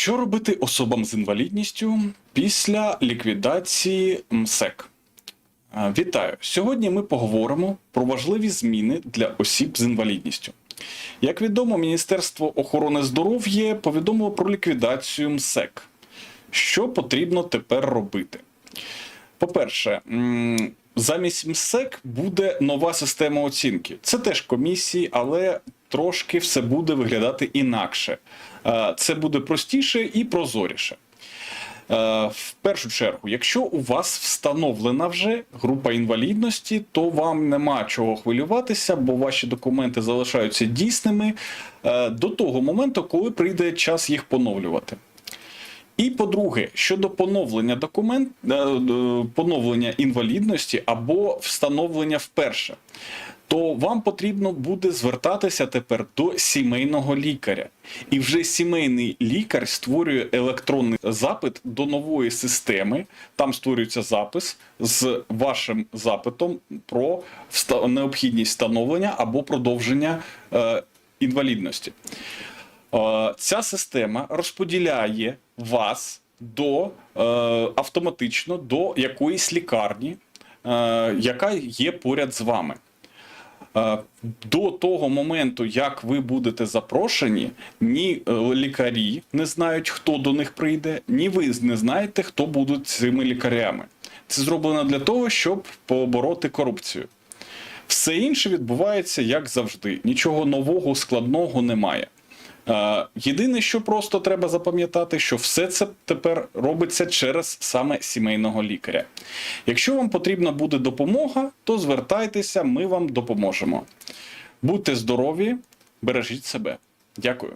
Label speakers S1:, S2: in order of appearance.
S1: Що робити особам з інвалідністю після ліквідації МСЕК? Е, Вітаю! Сьогодні ми поговоримо про важливі зміни для осіб з інвалідністю. Як відомо, Міністерство охорони здоров'я повідомило про ліквідацію МСЕК. Що потрібно тепер робити? По-перше, замість МСЕК буде нова система оцінки. Це теж комісії, але трошки все буде виглядати інакше. Е, Це буде простіше і прозоріше. Е, В першу чергу, якщо у вас встановлена вже група інвалідності, то вам нема чого хвилюватися, бо ваші документи залишаються дійсними е, до того моменту, коли прийде час їх поновлювати. І по-друге, щодо поновлення документ, поновлення інвалідності або встановлення вперше, то вам потрібно буде звертатися тепер до сімейного лікаря. І вже сімейний лікар створює електронний запит до нової системи. Там створюється запис з вашим запитом про необхідність встановлення або продовження е, інвалідності. Е, Ця система розподіляє вас до е, автоматично до якоїсь лікарні, е, яка є поряд з вами. Е, До того моменту, як ви будете запрошені, ні е, лікарі не знають, хто до них прийде, ні ви не знаєте, хто будуть цими лікарями. Це зроблено для того, щоб побороти корупцію. Все інше відбувається як завжди. Нічого нового, складного немає. Е, Єдине, що просто треба запам'ятати, що все це тепер робиться через саме сімейного лікаря. Якщо вам потрібна буде допомога, то звертайтеся, ми вам допоможемо. Будьте здорові, бережіть себе. Дякую.